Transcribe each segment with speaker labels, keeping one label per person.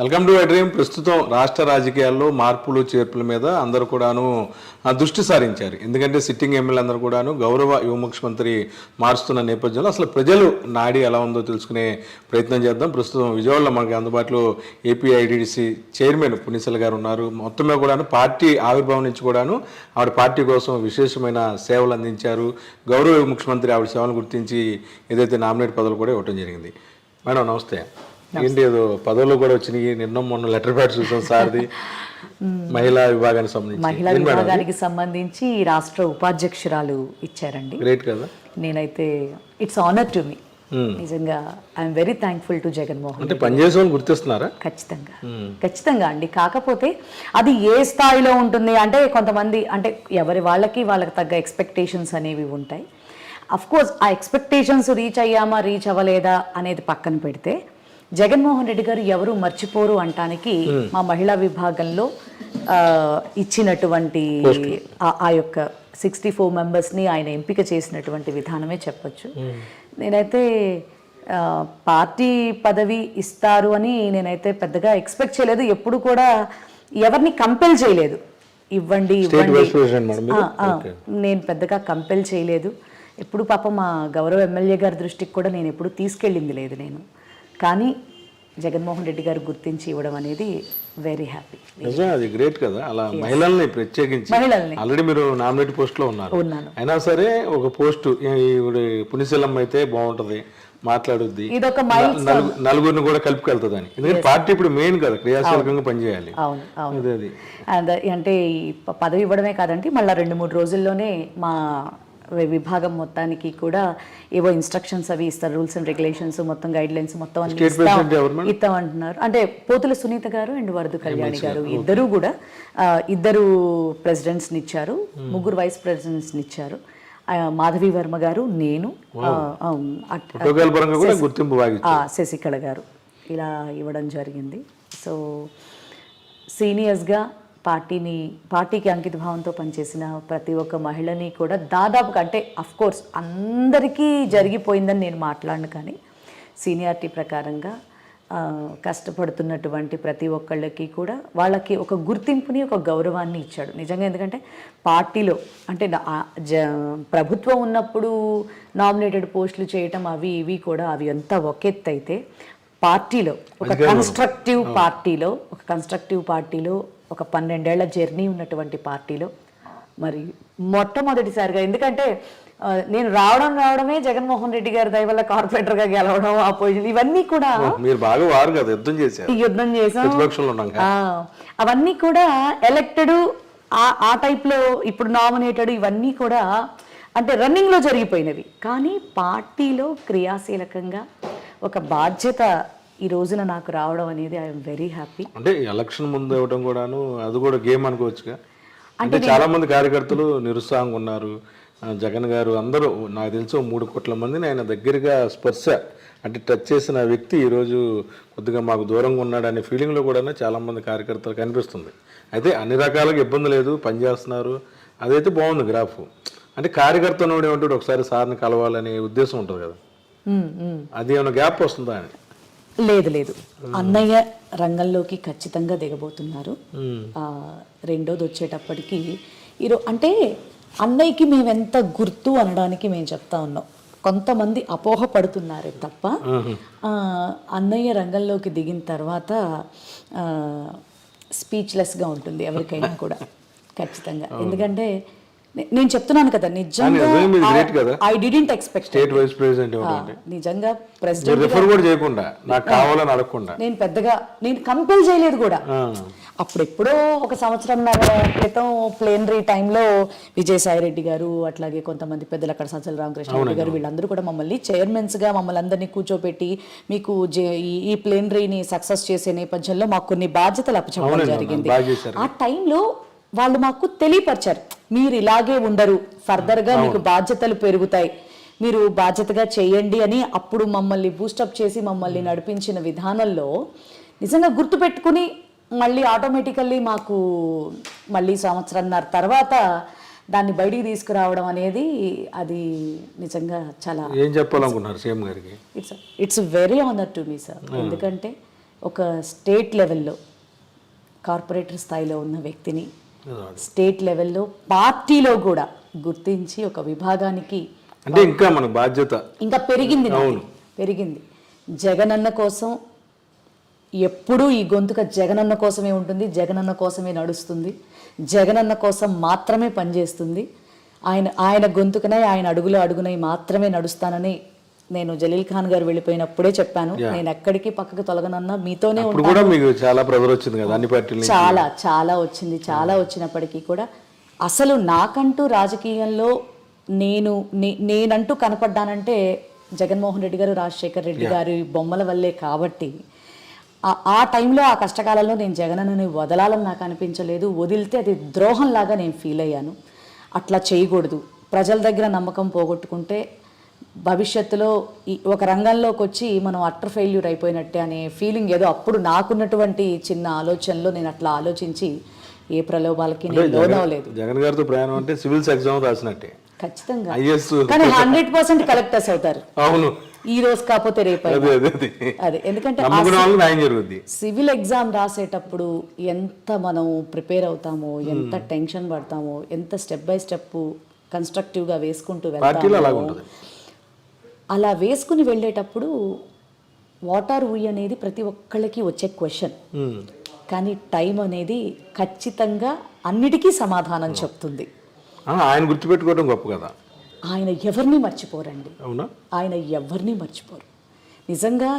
Speaker 1: Welcome to dream. ప్రస్తుతం రాష్ట్ర రాజకీయాల్లో మార్పులు చేర్పుల మీద అందరూ కూడాను దృష్టి సారించారు. ఎందుకంటే సిట్టింగ్ ఎమ్మెల్యే అందరూ కూడాను గౌరవ యువ ముఖ్యమంత్రి మారుస్తున్న నేపథ్యంలో అసలు ప్రజలు నాడి ఎలా ఉందో తెలుసుకునే ప్రయత్నం చేద్దాం. ప్రస్తుతం విజయవాడలో మనకి అందుబాటులో ఏపీఐడిసి చైర్మన్ పునీసల్ గారు ఉన్నారు. మొత్తమే కూడాను పార్టీ ఆవిర్భావం నుంచి కూడాను ఆవిడ పార్టీ కోసం విశేషమైన సేవలు అందించారు. గౌరవ యువ ముఖ్యమంత్రి ఆవిడ సేవలను గుర్తించి ఏదైతే నామినేట్ పదవులు కూడా ఇవ్వడం జరిగింది. మేడం నమస్తే. ఏంటి ఏదో పదవులు కూడా వచ్చినాయి. నిన్న మొన్న లెటర్ ప్యాడ్ చూసాం సార్ది. మహిళా విభాగానికి సంబంధించి.
Speaker 2: మహిళా విభాగానికి సంబంధించి రాష్ట్ర ఉపాధ్యక్షురాలు ఇచ్చారండి.
Speaker 1: గ్రేట్ కదా?
Speaker 2: నేనైతే ఇట్స్ ఆనర్ టు మీ నిజంగా I'm very thankful to Jaganmohan
Speaker 1: అంటే పనిచేసే గుర్తిస్తున్నారా?
Speaker 2: ఖచ్చితంగా. ఖచ్చితంగా అండి. కాకపోతే అది ఏ స్థాయిలో ఉంటుంది అంటే కొంతమంది అంటే ఎవరి వాళ్ళకి వాళ్ళకి తగ్గ ఎక్స్పెక్టేషన్స్ అనేవి ఉంటాయి. అఫ్ కోర్స్ ఆ ఎక్స్పెక్టేషన్స్ రీచ్ అయ్యామా రీచ్ అవ్వలేదా అనేది పక్కన పెడితే జగన్మోహన్ రెడ్డి గారు ఎవరు మర్చిపోరు అంటానికి మా మహిళా విభాగంలో ఇచ్చినటువంటి ఆ- యొక్క సిక్స్టీ ఫోర్ మెంబర్స్ని ఆయన ఎంపిక చేసినటువంటి విధానమే చెప్పొచ్చు. నేనైతే పార్టీ పదవి ఇస్తారు అని నేనైతే పెద్దగా ఎక్స్పెక్ట్ చేయలేదు. ఎప్పుడు కూడా ఎవరిని కంపెల్ చేయలేదు. ఇవ్వండి ఇవ్వండి. నేను పెద్దగా కంపెల్ చేయలేదు. ఎప్పుడు పాప మా గౌరవ ఎమ్మెల్యే గారి దృష్టికి కూడా నేను ఎప్పుడు తీసుకెళ్ళింది లేదు నేను. కానీ జగన్మోహన్ రెడ్డి గారు గుర్తించి ఇవ్వడం అనేది వెరీ హ్యాపీ
Speaker 1: నిజమే అది గ్రేట్ కదా. అలా మహిళల్ని ప్రత్యేకించి.
Speaker 2: మహిళల్ని.
Speaker 1: ఆల్రెడీ మీరు నామినేట్ పోస్ట్లో ఉన్నారు.
Speaker 2: ఉన్నాను.
Speaker 1: అయినా సరే ఒక పోస్ట్ పునిశీలం అయితే బాగుంటది మాట్లాడుద్ది.
Speaker 2: ఇదొక
Speaker 1: నలుగురిని కూడా కలుపుకెళ్తుంది అని ఎందుకంటే పార్టీ ఇప్పుడు మెయిన్ కదా క్రియాశీలకంగా పనిచేయాలి.
Speaker 2: అవును అవును.
Speaker 1: అదే అది
Speaker 2: అండ్ అంటే పదవి ఇవ్వడమే కాదండి మళ్ళీ రెండు మూడు రోజుల్లోనే మా విభాగం మొత్తానికి కూడా ఏవో ఇన్స్ట్రక్షన్స్ అవి ఇస్తారు రూల్స్ అండ్ రెగ్యులేషన్స్ మొత్తం గైడ్ లైన్స్ మొత్తం ఇస్తాం అంటున్నారు అంటే పోతుల సునీత గారు అండ్ వరదు కళ్యాణి గారు. ఇద్దరు కూడా ఇద్దరు ప్రెసిడెంట్స్ని ఇచ్చారు. ముగ్గురు వైస్ ప్రెసిడెంట్స్ని ఇచ్చారు. మాధవి వర్మ గారు నేను
Speaker 1: కూడా గుర్తింపు
Speaker 2: శశికళ గారు. ఇలా ఇవ్వడం జరిగింది. సో సీనియర్స్గా పార్టీని పార్టీకి అంకిత భావంతో పనిచేసిన ప్రతి ఒక్క మహిళని కూడా దాదాపుగా అంటే అఫ్ కోర్స్ అందరికీ జరిగిపోయిందని నేను మాట్లాడను కానీ సీనియారిటీ ప్రకారంగా కష్టపడుతున్నటువంటి ప్రతి ఒక్కళ్ళకి కూడా వాళ్ళకి ఒక గుర్తింపుని ఒక గౌరవాన్ని ఇచ్చాడు. నిజంగా ఎందుకంటే పార్టీలో అంటే ప్రభుత్వం ఉన్నప్పుడు నామినేటెడ్ పోస్టులు చేయటం అవి ఇవి కూడా అవి అంతా ఒక ఎత్తు అయితే పార్టీలో ఒక కన్స్ట్రక్టివ్ పార్టీలో ఒక కన్స్ట్రక్టివ్ పార్టీలో ఒక పన్నెండేళ్ళ జర్నీ ఉన్నటువంటి పార్టీలో. మరి మొట్టమొదటిసారిగా ఎందుకంటే నేను రావడం రావడమే జగన్మోహన్ రెడ్డి గారి దయ వల్ల కార్పొరేటర్గా గెలవడం ఆ పొజిషన్ ఇవన్నీ కూడా
Speaker 1: మీరు బాగా వారు కదా యుద్ధం చేశారు.
Speaker 2: యుద్ధం చేసాం అవన్నీ కూడా ఎలక్టెడ్ ఆ ఆ టైప్లో ఇప్పుడు నామినేటెడ్ ఇవన్నీ కూడా అంటే రన్నింగ్లో జరిగిపోయినవి. కానీ పార్టీలో క్రియాశీలకంగా ఒక బాధ్యత ఈ రోజున నాకు రావడం అనేది ఐఎమ్ వెరీ హ్యాపీ.
Speaker 1: అంటే ఎలక్షన్ ముందు ఇవ్వడం కూడాను అది కూడా గేమ్ అనుకోవచ్చుగా. అంటే చాలా మంది కార్యకర్తలు నిరుత్సాహంగా ఉన్నారు. జగన్ గారు అందరూ నాకు తెలిసి మూడు కోట్ల మందిని ఆయన దగ్గరగా స్పర్శ అంటే టచ్ చేసిన వ్యక్తి ఈరోజు కొద్దిగా మాకు దూరంగా ఉన్నాడు అనే ఫీలింగ్లో కూడా చాలా మంది కార్యకర్తలు కనిపిస్తుంది. అయితే అన్ని రకాలుగా ఇబ్బంది లేదు పనిచేస్తున్నారు అదైతే బాగుంది గ్రాఫ్ అంటే కార్యకర్త నోడు ఏమంటాడు? ఒకసారి సార్ని కలవాలనే ఉద్దేశం ఉంటుంది కదా. అది ఏమైనా గ్యాప్ వస్తుందా అని?
Speaker 2: లేదు లేదు. అన్నయ్య రంగంలోకి ఖచ్చితంగా దిగబోతున్నారు. రెండోది వచ్చేటప్పటికి ఈరో అంటే అన్నయ్యకి మేము ఎంత గుర్తు అనడానికి మేము చెప్తా ఉన్నాం. కొంతమంది అపోహ పడుతున్నారే తప్ప అన్నయ్య రంగంలోకి దిగిన తర్వాత స్పీచ్లెస్గా ఉంటుంది ఎవరికైనా కూడా ఖచ్చితంగా. ఎందుకంటే నేను చెప్తున్నాను కదా నిజంగా. I didn't expect
Speaker 1: state vice president
Speaker 2: నిజంగా ప్రెసిడెంట్
Speaker 1: రిఫర్ కూడా చేయకుండా నాకు కావాలని అడగకుండా.
Speaker 2: నేను పెద్దగా నేను కంపెల్ చేయలేదు కూడా. అప్పుడు ఎప్పుడో ఒక సంవత్సరంన్నర క్రితం ప్లేనరీ టైంలో విజయసాయిరెడ్డి గారు అట్లాగే కొంతమంది పెద్దలు అక్కడ సజ్జల రామకృష్ణ రెడ్డి గారు వీళ్ళందరూ కూడా మమ్మల్ని చైర్మన్స్గా మమ్మల్ని అందరినీ కూర్చోపెట్టి మీకు ఈ- ప్లేనరీని సక్సెస్ చేసే నేపథ్యంలో మాకు కొన్ని బాధ్యతలు అప్పచెప్పడం జరిగింది. ఆ టైంలో వాళ్ళు మాకు తెలియపరిచారు. మీరు ఇలాగే ఉండరు. ఫర్దర్గా మీకు బాధ్యతలు పెరుగుతాయి. మీరు బాధ్యతగా చేయండి అని అప్పుడు మమ్మల్ని బూస్టప్ చేసి మమ్మల్ని నడిపించిన విధానంలో నిజంగా గుర్తుపెట్టుకుని మళ్ళీ ఆటోమేటికల్లీ మాకు మళ్ళీ సంవత్సరంన్నర తర్వాత దాన్ని బయటికి తీసుకురావడం అనేది అది నిజంగా చాలా
Speaker 1: ఏం చెప్పాలనుకున్నారు సీఎం గారికి?
Speaker 2: It's it's very honour to me sir ఎందుకంటే ఒక స్టేట్ లెవెల్లో కార్పొరేటర్ స్థాయిలో ఉన్న వ్యక్తిని స్టేట్ లెవెల్లో పార్టీలో కూడా గుర్తించి ఒక విభాగానికి
Speaker 1: అంటే ఇంకా మనకు బాధ్యత.
Speaker 2: ఇంకా పెరిగింది. పెరిగింది. జగనన్న కోసం ఎప్పుడూ ఈ గొంతుక జగనన్న కోసమే ఉంటుంది జగనన్న కోసమే నడుస్తుంది. జగనన్న కోసం మాత్రమే పనిచేస్తుంది. ఆయన ఆయన గొంతుకనై ఆయన అడుగులో అడుగునై మాత్రమే నడుస్తానని నేను జలీల్ ఖాన్ గారు వెళ్ళిపోయినప్పుడే చెప్పాను. నేను ఎక్కడికి పక్కకు తొలగనన్నా మీతోనే
Speaker 1: కూడా మీకు చాలా ప్రెజర్ వచ్చింది కదా అన్ని పార్టీల నుంచి.
Speaker 2: చాలా చాలా వచ్చింది చాలా వచ్చినప్పటికీ కూడా. అసలు నాకంటూ రాజకీయంలో నేను నేనంటూ కనపడ్డానంటే జగన్మోహన్ రెడ్డి గారు రాజశేఖర్ రెడ్డి గారి బొమ్మల వల్లే కాబట్టి. ఆ- ఆ టైంలో ఆ కష్టకాలంలో నేను జగనన్నని వదలాలని నాకు అనిపించలేదు. వదిలితే అది ద్రోహంలాగా నేను ఫీల్ అయ్యాను. అట్లా చేయకూడదు. ప్రజల దగ్గర నమ్మకం పోగొట్టుకుంటే భవిష్యత్తులో ఒక రంగంలోకి వచ్చి మనం అట్టర్ ఫెయిల్యూర్ అయిపోయినట్టే అనే ఫీలింగ్ ఏదో అప్పుడు నాకున్నటువంటి చిన్న ఆలోచనలో నేను అట్లా ఆలోచించి ఏ ప్రలోభాలకి లోనవలేదు
Speaker 1: జగన్ గారితో ప్రయాణం అంటే సివిల్స్ ఎగ్జామ్ రాసినట్టే.
Speaker 2: ఖచ్చితంగా. కానీ హండ్రెడ్ పర్సెంట్ కలెక్టర్స్ అవుతారు.
Speaker 1: అవును.
Speaker 2: ఈ రోజు కాకపోతే రేపు
Speaker 1: అదే
Speaker 2: ఎందుకంటే సివిల్ ఎగ్జామ్ రాసేటప్పుడు ఎంత మనం ప్రిపేర్ అవుతామో ఎంత టెన్షన్ పడతామో ఎంత స్టెప్ బై స్టెప్ కన్స్ట్రక్టివ్గా వేసుకుంటూ వెళ్తామో అలా వేసుకుని వెళ్ళేటప్పుడు వాటర్ ఉయ్ అనేది ప్రతి ఒక్కళ్ళకి వచ్చే క్వశ్చన్.
Speaker 1: ఉమ్.
Speaker 2: కానీ టైం అనేది ఖచ్చితంగా అన్నిటికీ సమాధానం చెప్తుంది.
Speaker 1: ఆ, ఆయన గుర్తుపెట్టుకోవడం గొప్ప కదా.
Speaker 2: ఆయన ఎవరిని మర్చిపోరండి?
Speaker 1: అవునా?
Speaker 2: ఆయన ఎవరిని మర్చిపోరు? నిజంగా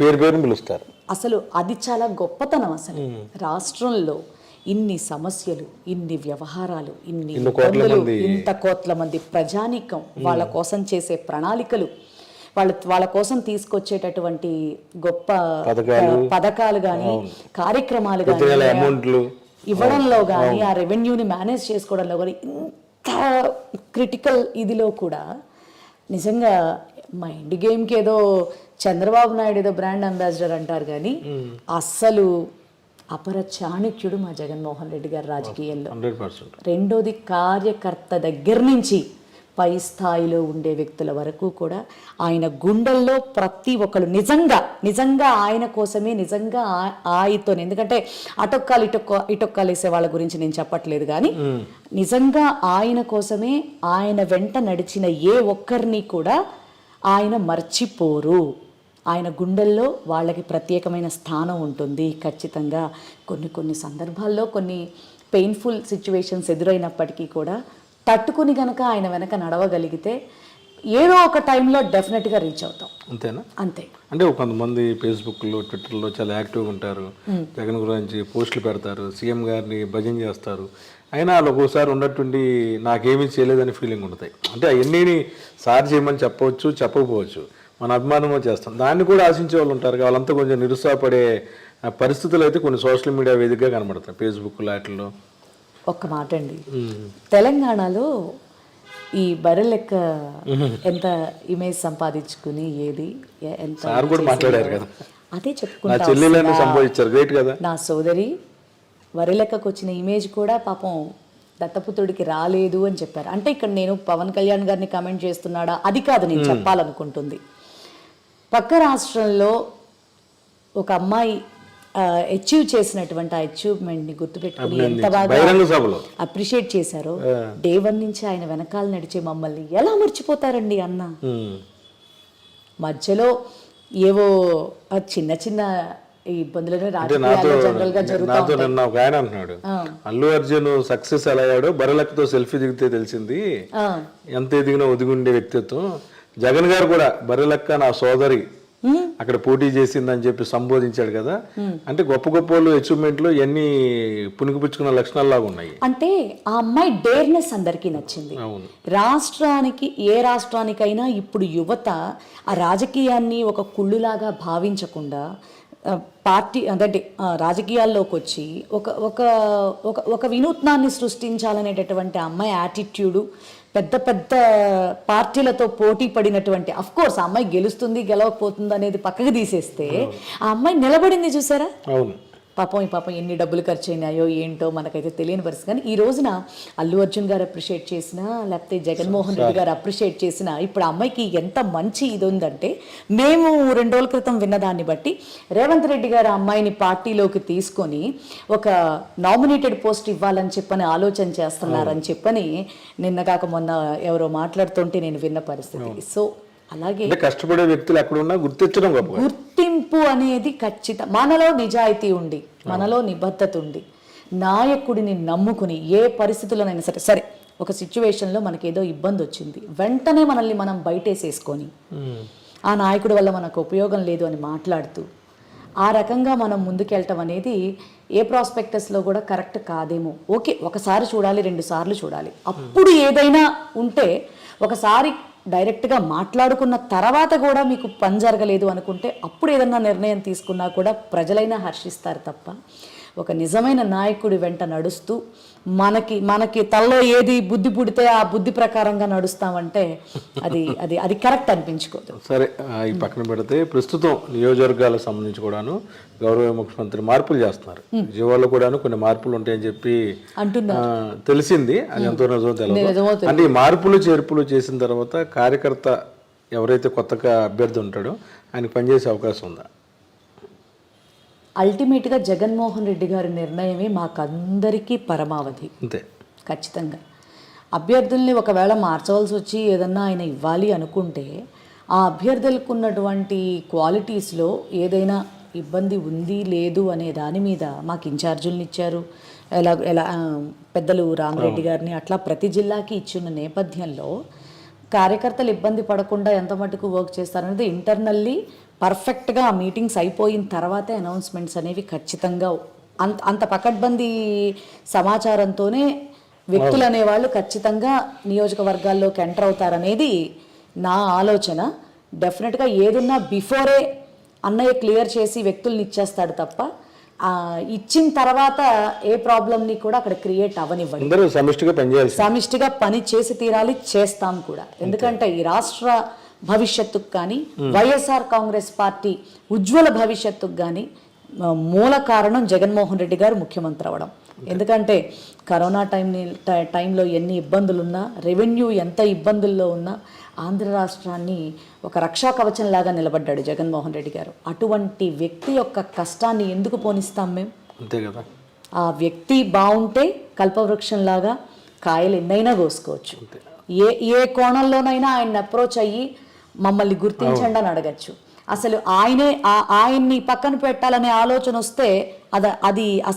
Speaker 1: పేరు పేరుని పిలుస్తారు.
Speaker 2: అసలు అది చాలా గొప్పతనం అసలు. రాష్ట్రంలో ఇన్ని సమస్యలు ఇన్ని వ్యవహారాలు ఇన్ని ఇబ్బందులు, ఇంత కోట్ల మంది ప్రజానీకం వాళ్ళ కోసం చేసే ప్రణాళికలు వాళ్ళ వాళ్ళ కోసం తీసుకొచ్చేటటువంటి గొప్ప
Speaker 1: పథకాలు.
Speaker 2: కానీ కార్యక్రమాలు కానీ ఇవ్వడంలో కానీ ఆ రెవెన్యూని మేనేజ్ చేసుకోవడంలో కానీ ఇంత క్రిటికల్ ఇదిలో కూడా నిజంగా మైండ్ గేమ్కి ఏదో చంద్రబాబు నాయుడు ఏదో బ్రాండ్ అంబాసిడర్ అంటారు కానీ అస్సలు అపర చాణక్యుడు మా జగన్మోహన్ రెడ్డి గారు రాజకీయాల్లో. రెండోది కార్యకర్త దగ్గర నుంచి పై స్థాయిలో ఉండే వ్యక్తుల వరకు కూడా ఆయన గుండెల్లో ప్రతి ఒక్కరు నిజంగా నిజంగా ఆయన కోసమే నిజంగా ఆ- ఆయనతో ఎందుకంటే అటొక్కాలు ఇటొక్క ఇటొక్కాలు వేసే వాళ్ళ గురించి నేను చెప్పట్లేదు కానీ నిజంగా ఆయన కోసమే ఆయన వెంట నడిచిన ఏ ఒక్కరిని కూడా ఆయన మర్చిపోరు. ఆయన గుండెల్లో వాళ్ళకి ప్రత్యేకమైన స్థానం ఉంటుంది. ఖచ్చితంగా కొన్ని కొన్ని సందర్భాల్లో కొన్ని పెయిన్ఫుల్ సిచ్యువేషన్స్ ఎదురైనప్పటికీ కూడా తట్టుకుని గనక ఆయన వెనక నడవగలిగితే ఏదో ఒక టైంలో డెఫినెట్గా రీచ్ అవుతాం.
Speaker 1: అంతేనా?
Speaker 2: అంతే.
Speaker 1: అంటే కొంతమంది ఫేస్బుక్లో ట్విట్టర్లో చాలా యాక్టివ్గా ఉంటారు. జగన్ గురించి పోస్టులు పెడతారు. సీఎం గారిని భజన చేస్తారు. అయినా వాళ్ళు ఒక్కోసారి ఉన్నటువంటి నాకేమీ చేయలేదని ఫీలింగ్ ఉంటాయి అంటే అవన్నీ సార్ చేయమని చెప్పవచ్చు చెప్పకపోవచ్చు. మన అభిమానమో చేస్తాం. దాన్ని కూడా ఆశించే వాళ్ళు ఉంటారు వాళ్ళంతా కొంచెం నిరుత్సాహపడే పరిస్థితులు అయితే కొన్ని సోషల్ మీడియా వేదికగా కనబడతాయి. ఫేస్బుక్ వాటిల్లో
Speaker 2: ఒక్క మాట అండి. తెలంగాణలో ఈ బర్రె లెక్క ఎంత ఇమేజ్ సంపాదించుకుని ఏది ఎంత
Speaker 1: సార్ కూడా మాట్లాడారు కదా.
Speaker 2: అదే
Speaker 1: నా
Speaker 2: చెప్పుకుంటా నా సోదరి వరి లెక్కకు వచ్చిన ఇమేజ్ కూడా పాపం దత్తపుత్రుడికి రాలేదు అని చెప్పారు. అంటే ఇక్కడ నేను పవన్ కళ్యాణ్ గారిని కమెంట్ చేస్తున్నాడా? అది కాదు నేను చెప్పాలనుకుంటుంది. పక్క రాష్ట్రంలో ఒక అమ్మాయి అచీవ్ చేసినటువంటి ఆ అచీవ్మెంట్ని గుర్తుపెట్టుకుని ఎంత బాగా అప్రిషియేట్ చేశారో డే వన్ నుంచి ఆయన వెనకాల నడిచే మమ్మల్ని ఎలా మర్చిపోతారండి అన్న. మధ్యలో ఏవో చిన్న చిన్న ఇబ్బందులను
Speaker 1: నాతో నిన్న ఒక ఆయన అంటున్నాడు. అల్లు అర్జున్ సక్సెస్ ఎలా అయ్యాడో బరలక్కతో సెల్ఫీ దిగితే తెలిసింది. ఎంత ఎదిగినా ఒదిగుండే వ్యక్తిత్వం. జగన్ గారు కూడా బర్రెలక్క నా సోదరి అక్కడ పోటీ చేసిందని చెప్పి సంబోధించాడు కదా. అంటే గొప్ప గొప్ప వాళ్ళు అచీవ్మెంట్లు ఇవన్నీ పుణికిపుచ్చుకున్న లక్షణాల్లాగా ఉన్నాయి.
Speaker 2: అంటే ఆ అమ్మాయి డేర్నెస్ అందరికీ నచ్చింది. రాష్ట్రానికి ఏ రాష్ట్రానికైనా ఇప్పుడు యువత ఆ రాజకీయాన్ని ఒక కుళ్ళులాగా భావించకుండా పార్టీ అంటే రాజకీయాల్లోకి వచ్చి ఒక ఒక ఒక ఒక వినూత్నాన్ని సృష్టించాలనేటటువంటి అమ్మాయి యాటిట్యూడు పెద్ద పెద్ద పార్టీలతో పోటీ పడినటువంటి అఫ్ కోర్స్ ఆ అమ్మాయి గెలుస్తుంది గెలవకపోతుంది అనేది పక్కకు తీసేస్తే ఆ అమ్మాయి నిలబడింది చూసారా?
Speaker 1: అవును.
Speaker 2: పాపం ఈ పాపం ఎన్ని డబ్బులు ఖర్చు అయినాయో ఏంటో మనకైతే తెలియని పరిస్థితి. కానీ ఈ రోజున అల్లు అర్జున్ గారు అప్రిషియేట్ చేసినా లేకపోతే జగన్మోహన్ రెడ్డి గారు అప్రిషియేట్ చేసినా ఇప్పుడు అమ్మాయికి ఎంత మంచి ఇది ఉందంటే మేము రెండు రోజుల క్రితం విన్నదాన్ని బట్టి రేవంత్ రెడ్డి గారు అమ్మాయిని పార్టీలోకి తీసుకొని ఒక నామినేటెడ్ పోస్ట్ ఇవ్వాలని చెప్పని ఆలోచన చేస్తున్నారని చెప్పని నిన్న కాక మొన్న ఎవరో మాట్లాడుతుంటే నేను విన్న పరిస్థితి. సో అలాగే
Speaker 1: కష్టపడే వ్యక్తులు ఎక్కడ ఉన్నా గుర్తించడం
Speaker 2: గుర్తింపు అనేది ఖచ్చితం మనలో నిజాయితీ ఉండి మనలో నిబద్ధత ఉండి నాయకుడిని నమ్ముకుని ఏ పరిస్థితుల్లోనైనా సరే సరే ఒక సిచ్యువేషన్లో మనకి ఏదో ఇబ్బంది వచ్చింది వెంటనే మనల్ని మనం బయటేసేసుకొని ఆ నాయకుడి వల్ల మనకు ఉపయోగం లేదు అని మాట్లాడుతూ ఆ రకంగా మనం ముందుకెళ్ళటం అనేది ఏ ప్రాస్పెక్టస్లో కూడా కరెక్ట్ కాదేమో. ఓకే ఒకసారి చూడాలి రెండు సార్లు చూడాలి. అప్పుడు ఏదైనా ఉంటే ఒకసారి డైరెక్ట్గా మాట్లాడుకున్న తర్వాత కూడా మీకు పని జరగలేదు అనుకుంటే అప్పుడు ఏదన్నా నిర్ణయం తీసుకున్నా కూడా ప్రజలైనా హర్షిస్తారు తప్ప. ఒక నిజమైన నాయకుడి వెంట నడుస్తూ మనకి మనకి తల్లో ఏది బుద్ధి పుడితే ఆ బుద్ధి ప్రకారంగా నడుస్తామంటే అది అది అది కరెక్ట్ అనిపించుకోదు.
Speaker 1: సరే ఈ పక్కన పెడితే ప్రస్తుతం నియోజకవర్గాలకు సంబంధించి కూడాను గౌరవ ముఖ్యమంత్రి మార్పులు చేస్తున్నారు. విజయవాడలో కూడాను కొన్ని మార్పులు ఉంటాయని చెప్పి తెలిసింది. అది ఎంతో నిజమో తెలియదు అంటే ఈ మార్పులు చేర్పులు చేసిన తర్వాత కార్యకర్త ఎవరైతే కొత్తగా అభ్యర్థి ఉంటాడో ఆయనకు పనిచేసే అవకాశం ఉందా?
Speaker 2: అల్టిమేట్గా జగన్మోహన్ రెడ్డి గారి నిర్ణయమే మాకందరికీ పరమావధి.
Speaker 1: అంతే.
Speaker 2: ఖచ్చితంగా. అభ్యర్థుల్ని ఒకవేళ మార్చవలసి వచ్చి ఏదన్నా ఆయన ఇవ్వాలి అనుకుంటే ఆ అభ్యర్థులకు ఉన్నటువంటి క్వాలిటీస్లో ఏదైనా ఇబ్బంది ఉంది లేదు అనే దాని మీద మాకు ఇన్ఛార్జుల్ని ఇచ్చారు. ఎలా ఎలా పెద్దలు రామరెడ్డి గారిని అట్లా ప్రతి జిల్లాకి ఇచ్చిన నేపథ్యంలో కార్యకర్తలు ఇబ్బంది పడకుండా ఎంత మటుకు వర్క్ చేస్తారనేది ఇంటర్నల్లీ పర్ఫెక్ట్గా ఆ మీటింగ్స్ అయిపోయిన తర్వాతే అనౌన్స్మెంట్స్ అనేవి ఖచ్చితంగా అంత అంత పకడ్బందీ సమాచారంతోనే వ్యక్తులు అనేవాళ్ళు ఖచ్చితంగా నియోజకవర్గాల్లోకి ఎంటర్ అవుతారనేది నా ఆలోచన. డెఫినెట్గా ఏదున్నా బిఫోరే అన్నయ్య క్లియర్ చేసి వ్యక్తుల్ని ఇచ్చేస్తాడు తప్ప ఇచ్చిన తర్వాత ఏ ప్రాబ్లమ్ని కూడా అక్కడ క్రియేట్ అవ్వనివ్వడు.
Speaker 1: అందరూ సమిష్టిగా పనిచేయాల్సి
Speaker 2: సమిష్టిగా పని చేసి తీరాలి చేస్తాం కూడా. ఎందుకంటే ఈ రాష్ట్ర భవిష్యత్తుకు కానీ వైఎస్ఆర్ కాంగ్రెస్ పార్టీ ఉజ్వల భవిష్యత్తుకు కానీ మూల కారణం జగన్మోహన్ రెడ్డి గారు ముఖ్యమంత్రి అవ్వడం. ఎందుకంటే కరోనా టైం టైంలో ఎన్ని ఇబ్బందులున్నా రెవెన్యూ ఎంత ఇబ్బందుల్లో ఉన్నా ఆంధ్ర రాష్ట్రాన్ని ఒక రక్షా కవచంలాగా నిలబడ్డాడు జగన్మోహన్ రెడ్డి గారు. అటువంటి వ్యక్తి యొక్క కష్టాన్ని ఎందుకు పోనిస్తాం మేము
Speaker 1: అంతే కదా.
Speaker 2: ఆ వ్యక్తి బాగుంటే కల్పవృక్షంలాగా కాయలు ఎన్నైనా కోసుకోవచ్చు. ఏ ఏ కోణంలోనైనా ఆయన అప్రోచ్ అయ్యి మమ్మల్ని గుర్తించండి అని అడగచ్చు. అసలు ఆయనే ఆ- ఆయన్ని పక్కన పెట్టాలనే ఆలోచన వస్తే అది అది అసలు